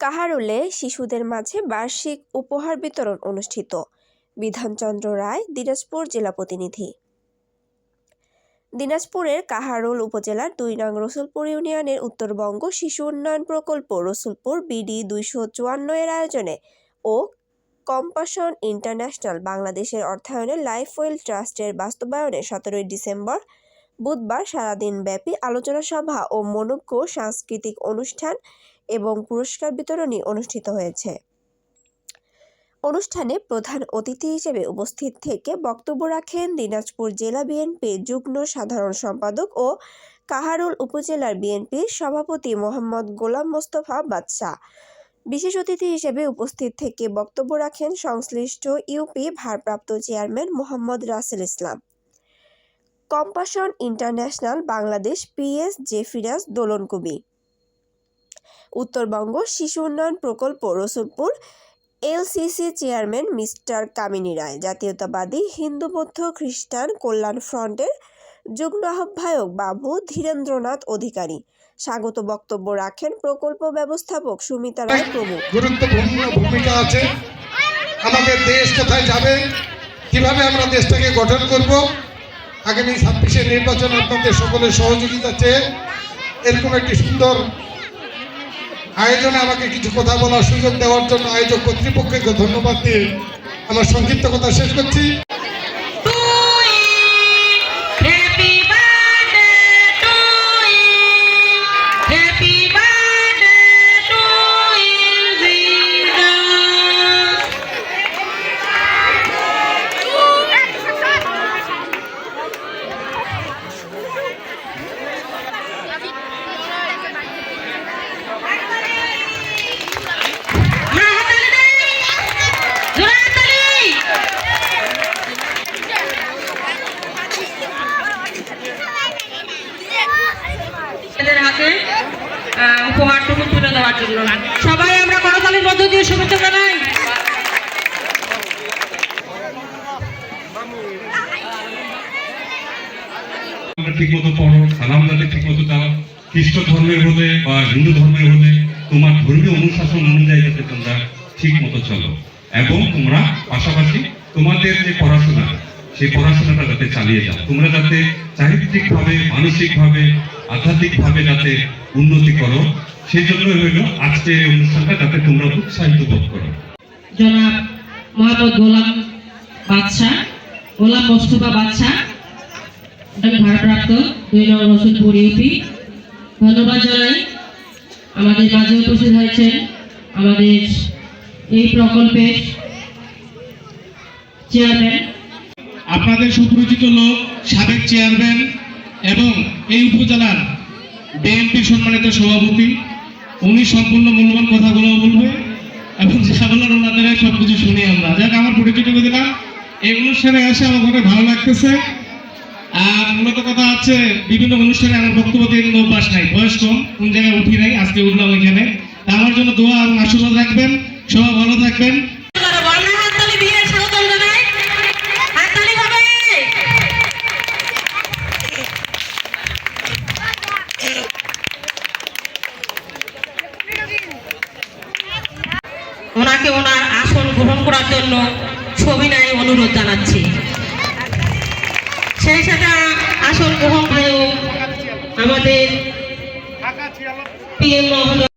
কাহারোলে শিশুদের মাঝে বার্ষিক উপহার বিতরণ অনুষ্ঠিত। বিধানচন্দ্র রায়, দিনাজপুর জেলা প্রতিনিধি। দিনাজপুরের কাহারোল উপজেলার দুই নং রসুলপুর ইউনিয়নের উত্তরবঙ্গ শিশু উন্নয়ন প্রকল্প রসুলপুর বিডি দুইশো চুয়ান্ন এর আয়োজনে ও কম্পাশন ইন্টারন্যাশনাল বাংলাদেশের অর্থায়নে লাইফ ওয়েল ট্রাস্টের বাস্তবায়নে সতেরোই ডিসেম্বর বুধবার সারাদিনব্যাপী আলোচনা সভা ও মনোজ্ঞ সাংস্কৃতিক অনুষ্ঠান এবং পুরস্কার বিতরণী অনুষ্ঠিত হয়েছে। অনুষ্ঠানে প্রধান অতিথি হিসেবে উপস্থিত থেকে বক্তব্য রাখেন দিনাজপুর জেলা বিএনপির যুগ্ম সাধারণ সম্পাদক ও কাহারুল উপজেলার বিএনপির সভাপতি মোহাম্মদ গোলাম মোস্তফা বাদশাহ। বিশেষ অতিথি হিসেবে উপস্থিত থেকে বক্তব্য রাখেন সংশ্লিষ্ট ইউপি ভারপ্রাপ্ত chairman Mohammad Rasel Islam. Compassion international Bangladesh PS Jefiraj Dolon কবি উত্তরবঙ্গ শিশু উন্নয়ন প্রকল্প Rasulpur LCC chairman mister Kamini Roy. জাতীয়তাবাদী হিন্দু বৌদ্ধ খ্রিস্টান কল্যাণ ফ্রন্টের যুগ্ম আহ্বায়ক বাবু ধীরেন্দ্রনাথ অধিকারী। স্বাগত বক্তব্য রাখেন প্রকল্প ব্যবস্থাপক সুমিতা রায় প্রমুখ। গুরুত্বপূর্ণ ভূমিকা আছে। আমাদের দেশ কোথায় যাবে, কীভাবে আমরা দেশটাকে গঠন করব আগামী ছাব্বিশের নির্বাচন আপনাদের সকলের সহযোগিতা চেয়ে এরকম একটি সুন্দর আয়োজনে আমাকে কিছু কথা বলার সুযোগ দেওয়ার জন্য আয়োজক কর্তৃপক্ষকে ধন্যবাদ দিয়ে আমার সংক্ষিপ্ত কথা শেষ করছি। আহ, উপহারটুকু তুলে দেওয়ার জন্য সবাই আমরা করতালির মধ্য দিয়ে শুভেচ্ছা জানাই। ঠিক মতো ধর্মীয় অনুশাসন অনুযায়ী তোমরা ঠিক মতো চলো। এবং তোমরা পাশাপাশি তোমাদের পড়াশোনা সেই পড়াশোনাটা যাতে চালিয়ে যাও। তোমরা যাতে চারিত্রিক ভাবে মানসিক ভাবে আধ্যাত্মিক ভাবে যাতে উন্নতি করো সেই জন্য হইল আজকের এই অনুষ্ঠানটা যাতে তোমরা উৎসাহিত বোধ করো। জনাব মোহাম্মদ গোলাম বাদশাহ গোলাম মোস্তফা বাদশাহ আমি ভারপ্রাপ্ত দুই নং রসুলপুর ইউপি ধন্যবাদ জানাই। আমাদের মাঝে উপস্থিত হয়েছেন আমাদের এই প্রকল্পের চেয়ারম্যান আপনাদের সুপরিচিত লোক সাবেক চেয়ারম্যান এবং এই উপজেলার বিএনপি সম্মানিত সভাপতি, উনি সম্পূর্ণ মূল্যবান কথাগুলো বলবে এবং যা বলার ওনাদের সব কিছু শুনি আমরা। যাক, আমার পরিচিত দিলাম এই অনুষ্ঠানে এসে আমার অনেক ভালো লাগতেছে। আর মূলত কথা হচ্ছে, বিভিন্ন অনুষ্ঠানে আমার বক্তব্য দিয়ে কিন্তু অভ্যাস নাই, বয়স কম, কোন জায়গায় উঠি নাই, আজকে উঠলাম এখানে। আমার জন্য দোয়া এবং আশীর্বাদ রাখবেন, সবাই ভালো থাকবেন। ওনাকে ওনার আসন গ্রহণ করার জন্য ছবি নাই অনুরোধ জানাচ্ছি। সেই সাথে আসন গ্রহণ করেও আমাদের পিএম মহোদয়